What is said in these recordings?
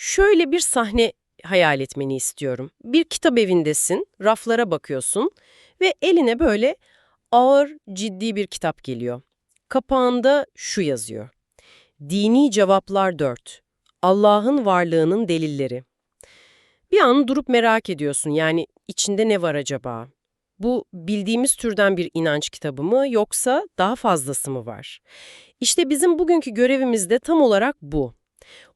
Şöyle bir sahne hayal etmeni istiyorum. Bir kitap evindesin, raflara bakıyorsun ve eline böyle ağır, ciddi bir kitap geliyor. Kapağında şu yazıyor. Dini Cevaplar 4. Allah'ın varlığının delilleri. Bir an durup merak ediyorsun yani içinde ne var acaba? Bu bildiğimiz türden bir inanç kitabı mı yoksa daha fazlası mı var? İşte bizim bugünkü görevimiz de tam olarak bu.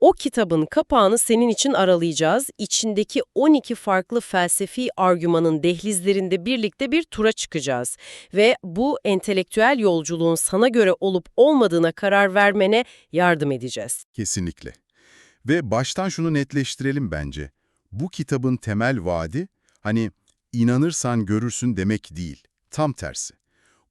O kitabın kapağını senin için aralayacağız. İçindeki 12 farklı felsefi argümanın dehlizlerinde birlikte bir tura çıkacağız. Ve bu entelektüel yolculuğun sana göre olup olmadığına karar vermene yardım edeceğiz. Kesinlikle. Ve baştan şunu netleştirelim bence. Bu kitabın temel vaadi, hani inanırsan görürsün demek değil. Tam tersi.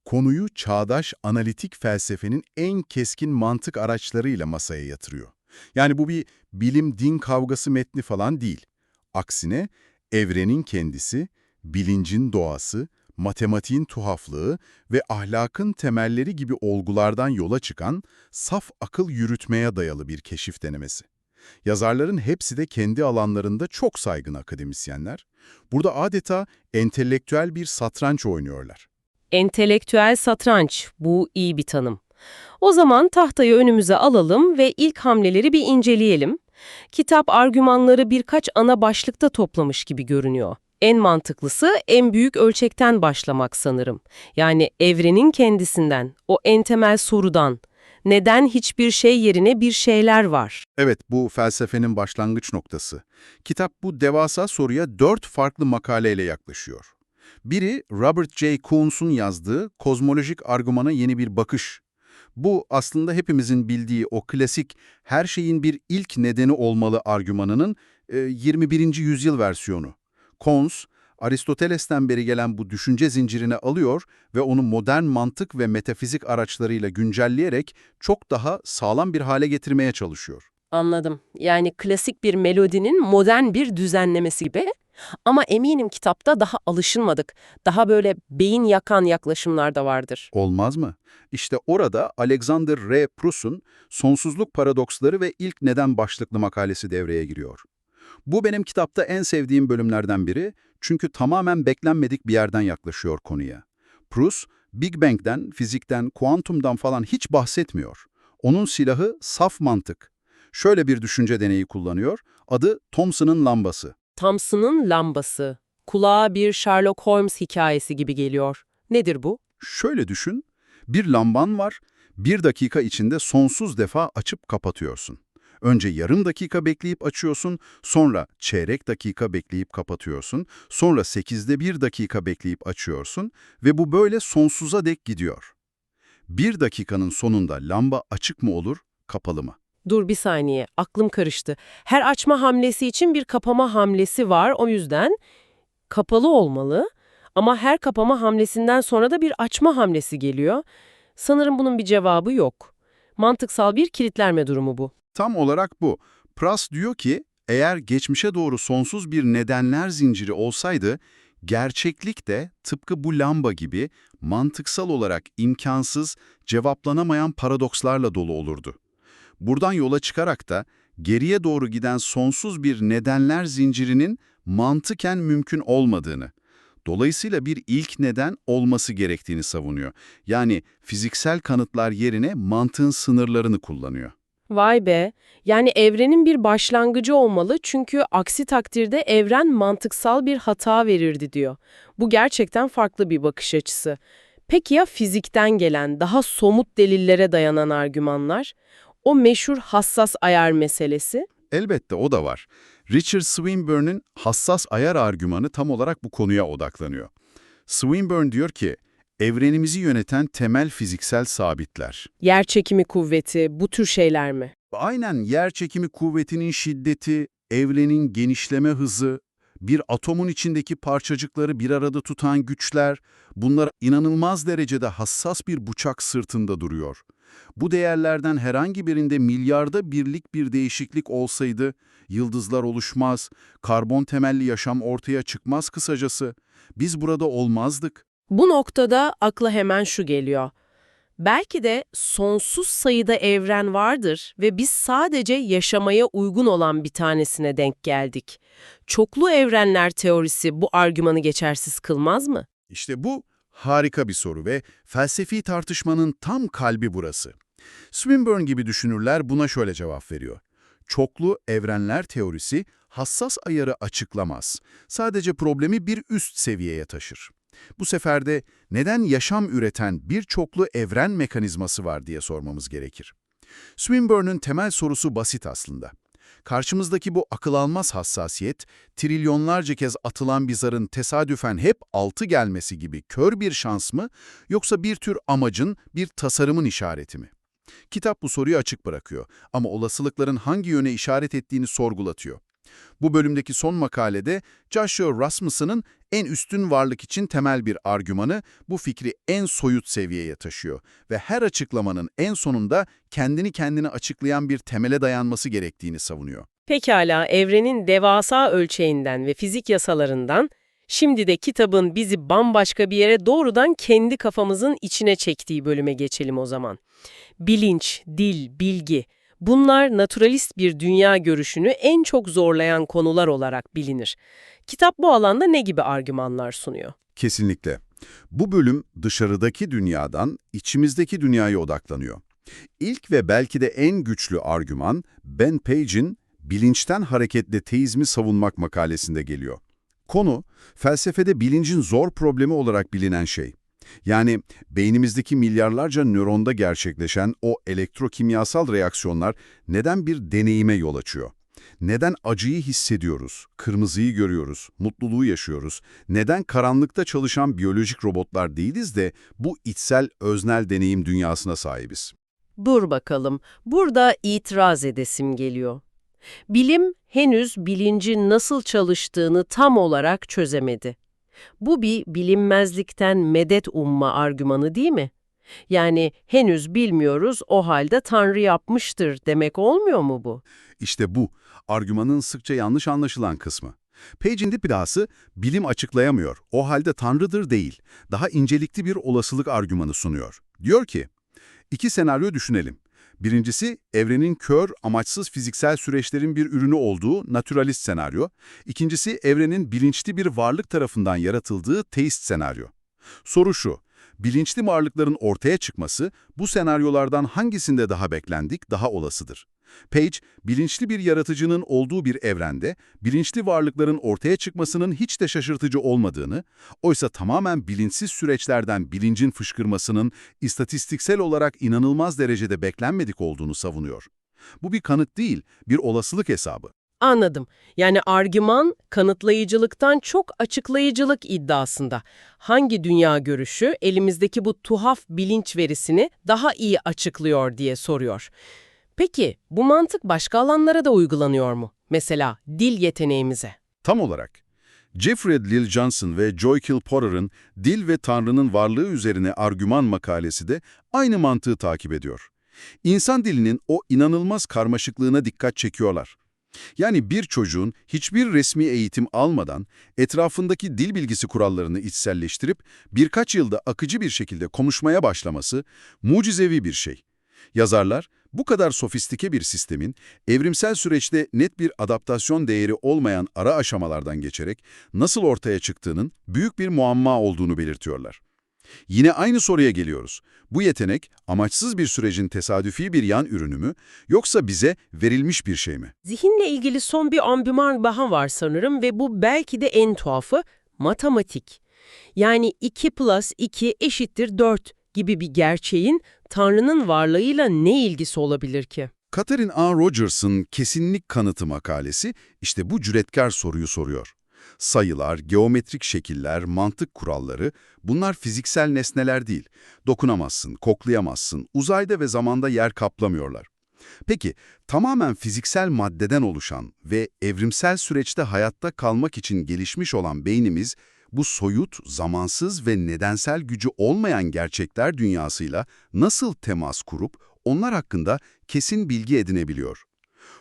Konuyu çağdaş analitik felsefenin en keskin mantık araçlarıyla masaya yatırıyor. Yani bu bir bilim-din kavgası metni falan değil. Aksine evrenin kendisi, bilincin doğası, matematiğin tuhaflığı ve ahlakın temelleri gibi olgulardan yola çıkan saf akıl yürütmeye dayalı bir keşif denemesi. Yazarların hepsi de kendi alanlarında çok saygın akademisyenler. Burada adeta entelektüel bir satranç oynuyorlar. Entelektüel satranç, bu iyi bir tanım. O zaman tahtayı önümüze alalım ve ilk hamleleri bir inceleyelim. Kitap argümanları birkaç ana başlıkta toplamış gibi görünüyor. En mantıklısı en büyük ölçekten başlamak sanırım. Yani evrenin kendisinden, o en temel sorudan. Neden hiçbir şey yerine bir şeyler var? Evet, bu felsefenin başlangıç noktası. Kitap bu devasa soruya dört farklı makaleyle yaklaşıyor. Biri, Robert J. Coons'un yazdığı Kozmolojik Argümana Yeni Bir Bakış. Bu aslında hepimizin bildiği o klasik her şeyin bir ilk nedeni olmalı argümanının e, 21. yüzyıl versiyonu. Coons, Aristoteles'ten beri gelen bu düşünce zincirini alıyor ve onu modern mantık ve metafizik araçlarıyla güncelleyerek çok daha sağlam bir hale getirmeye çalışıyor. Anladım. Yani klasik bir melodinin modern bir düzenlemesi gibi. Ama eminim kitapta daha alışılmadık. Daha böyle beyin yakan yaklaşımlar da vardır. Olmaz mı? İşte orada Alexander R. Pruss'un Sonsuzluk Paradoksları ve İlk Neden başlıklı makalesi devreye giriyor. Bu benim kitapta en sevdiğim bölümlerden biri çünkü tamamen beklenmedik bir yerden yaklaşıyor konuya. Pruss, Big Bang'den, fizikten, kuantumdan falan hiç bahsetmiyor. Onun silahı saf mantık. Şöyle bir düşünce deneyi kullanıyor, adı Thomson'ın lambası. Thompson'ın lambası. Kulağa bir Sherlock Holmes hikayesi gibi geliyor. Nedir bu? Şöyle düşün, bir lamban var, bir dakika içinde sonsuz defa açıp kapatıyorsun. Önce yarım dakika bekleyip açıyorsun, sonra çeyrek dakika bekleyip kapatıyorsun, sonra sekizde bir dakika bekleyip açıyorsun ve bu böyle sonsuza dek gidiyor. Bir dakikanın sonunda lamba açık mı olur, kapalı mı? Dur bir saniye, aklım karıştı. Her açma hamlesi için bir kapama hamlesi var, o yüzden kapalı olmalı. Ama her kapama hamlesinden sonra da bir açma hamlesi geliyor. Sanırım bunun bir cevabı yok. Mantıksal bir kilitlenme durumu bu. Tam olarak bu. Pras diyor ki, eğer geçmişe doğru sonsuz bir nedenler zinciri olsaydı, gerçeklik de tıpkı bu lamba gibi mantıksal olarak imkansız, cevaplanamayan paradokslarla dolu olurdu. Buradan yola çıkarak da geriye doğru giden sonsuz bir nedenler zincirinin mantıken mümkün olmadığını, dolayısıyla bir ilk neden olması gerektiğini savunuyor. Yani fiziksel kanıtlar yerine mantığın sınırlarını kullanıyor. Vay be, yani evrenin bir başlangıcı olmalı çünkü aksi takdirde evren mantıksal bir hata verirdi diyor. Bu gerçekten farklı bir bakış açısı. Peki ya fizikten gelen, daha somut delillere dayanan argümanlar? O meşhur hassas ayar meselesi? Elbette o da var. Richard Swinburne'ın hassas ayar argümanı tam olarak bu konuya odaklanıyor. Swinburne diyor ki, evrenimizi yöneten temel fiziksel sabitler. Yer çekimi kuvveti, bu tür şeyler mi? Aynen yer çekimi kuvvetinin şiddeti, evrenin genişleme hızı, bir atomun içindeki parçacıkları bir arada tutan güçler, bunlar inanılmaz derecede hassas bir bıçak sırtında duruyor. Bu değerlerden herhangi birinde milyarda birlik bir değişiklik olsaydı, yıldızlar oluşmaz, karbon temelli yaşam ortaya çıkmaz kısacası. Biz burada olmazdık. Bu noktada akla hemen şu geliyor. Belki de sonsuz sayıda evren vardır ve biz sadece yaşamaya uygun olan bir tanesine denk geldik. Çoklu evrenler teorisi bu argümanı geçersiz kılmaz mı? İşte bu harika bir soru ve felsefi tartışmanın tam kalbi burası. Swinburne gibi düşünürler buna şöyle cevap veriyor. Çoklu evrenler teorisi hassas ayarı açıklamaz. Sadece problemi bir üst seviyeye taşır. Bu sefer de neden yaşam üreten bir çoklu evren mekanizması var diye sormamız gerekir. Swinburne'ın temel sorusu basit aslında. Karşımızdaki bu akıl almaz hassasiyet, trilyonlarca kez atılan bir zarın tesadüfen hep altı gelmesi gibi kör bir şans mı, yoksa bir tür amacın, bir tasarımın işareti mi? Kitap bu soruyu açık bırakıyor ama olasılıkların hangi yöne işaret ettiğini sorgulatıyor. Bu bölümdeki son makalede Joshua Rasmussen'ın en üstün varlık için temel bir argümanı bu fikri en soyut seviyeye taşıyor ve her açıklamanın en sonunda kendini kendine açıklayan bir temele dayanması gerektiğini savunuyor. Pekala, evrenin devasa ölçeğinden ve fizik yasalarından, şimdi de kitabın bizi bambaşka bir yere doğrudan kendi kafamızın içine çektiği bölüme geçelim o zaman. Bilinç, dil, bilgi, bunlar naturalist bir dünya görüşünü en çok zorlayan konular olarak bilinir. Kitap bu alanda ne gibi argümanlar sunuyor? Kesinlikle. Bu bölüm dışarıdaki dünyadan içimizdeki dünyaya odaklanıyor. İlk ve belki de en güçlü argüman Ben Page'in Bilinçten Hareketle Teizmi Savunmak makalesinde geliyor. Konu, felsefede bilincin zor problemi olarak bilinen şey. Yani beynimizdeki milyarlarca nöronda gerçekleşen o elektrokimyasal reaksiyonlar neden bir deneyime yol açıyor? Neden acıyı hissediyoruz, kırmızıyı görüyoruz, mutluluğu yaşıyoruz? Neden karanlıkta çalışan biyolojik robotlar değiliz de bu içsel öznel deneyim dünyasına sahibiz? Dur bakalım, burada itiraz edesim geliyor. Bilim henüz bilincin nasıl çalıştığını tam olarak çözemedi. Bu bir bilinmezlikten medet umma argümanı değil mi? Yani henüz bilmiyoruz o halde Tanrı yapmıştır demek olmuyor mu bu? İşte bu, argümanın sıkça yanlış anlaşılan kısmı. Page'in iddiası bilim açıklayamıyor, o halde Tanrı'dır değil, daha incelikli bir olasılık argümanı sunuyor. Diyor ki, iki senaryo düşünelim. Birincisi, evrenin kör, amaçsız fiziksel süreçlerin bir ürünü olduğu naturalist senaryo. İkincisi, evrenin bilinçli bir varlık tarafından yaratıldığı teist senaryo. Soru şu, bilinçli varlıkların ortaya çıkması bu senaryolardan hangisinde daha beklendik, daha olasıdır? Page, bilinçli bir yaratıcının olduğu bir evrende, bilinçli varlıkların ortaya çıkmasının hiç de şaşırtıcı olmadığını, oysa tamamen bilinçsiz süreçlerden bilincin fışkırmasının istatistiksel olarak inanılmaz derecede beklenmedik olduğunu savunuyor. Bu bir kanıt değil, bir olasılık hesabı. Anladım. Yani argüman kanıtlayıcılıktan çok açıklayıcılık iddiasında. Hangi dünya görüşü elimizdeki bu tuhaf bilinç verisini daha iyi açıklıyor diye soruyor. Peki bu mantık başka alanlara da uygulanıyor mu? Mesela dil yeteneğimize. Tam olarak. Jeffrey Lil Johnson ve Joy Kill Porter'ın Dil ve Tanrı'nın varlığı üzerine argüman makalesi de aynı mantığı takip ediyor. İnsan dilinin o inanılmaz karmaşıklığına dikkat çekiyorlar. Yani bir çocuğun hiçbir resmi eğitim almadan etrafındaki dil bilgisi kurallarını içselleştirip birkaç yılda akıcı bir şekilde konuşmaya başlaması mucizevi bir şey. Yazarlar, bu kadar sofistike bir sistemin evrimsel süreçte net bir adaptasyon değeri olmayan ara aşamalardan geçerek nasıl ortaya çıktığının büyük bir muamma olduğunu belirtiyorlar. Yine aynı soruya geliyoruz. Bu yetenek amaçsız bir sürecin tesadüfi bir yan ürünü mü yoksa bize verilmiş bir şey mi? Zihinle ilgili son bir ambüman daha var sanırım ve bu belki de en tuhafı matematik. Yani 2 plus 2 eşittir 4 gibi bir gerçeğin Tanrı'nın varlığıyla ne ilgisi olabilir ki? Catherine A. Rogers'ın kesinlik kanıtı makalesi işte bu cüretkar soruyu soruyor. Sayılar, geometrik şekiller, mantık kuralları bunlar fiziksel nesneler değil. Dokunamazsın, koklayamazsın, uzayda ve zamanda yer kaplamıyorlar. Peki, tamamen fiziksel maddeden oluşan ve evrimsel süreçte hayatta kalmak için gelişmiş olan beynimiz, bu soyut, zamansız ve nedensel gücü olmayan gerçekler dünyasıyla nasıl temas kurup onlar hakkında kesin bilgi edinebiliyor?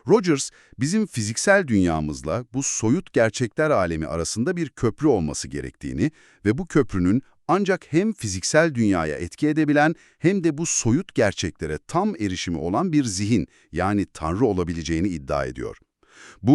Rogers, bizim fiziksel dünyamızla bu soyut gerçekler alemi arasında bir köprü olması gerektiğini ve bu köprünün Ancak hem fiziksel dünyaya etki edebilen hem de bu soyut gerçeklere tam erişimi olan bir zihin yani Tanrı olabileceğini iddia ediyor. Bu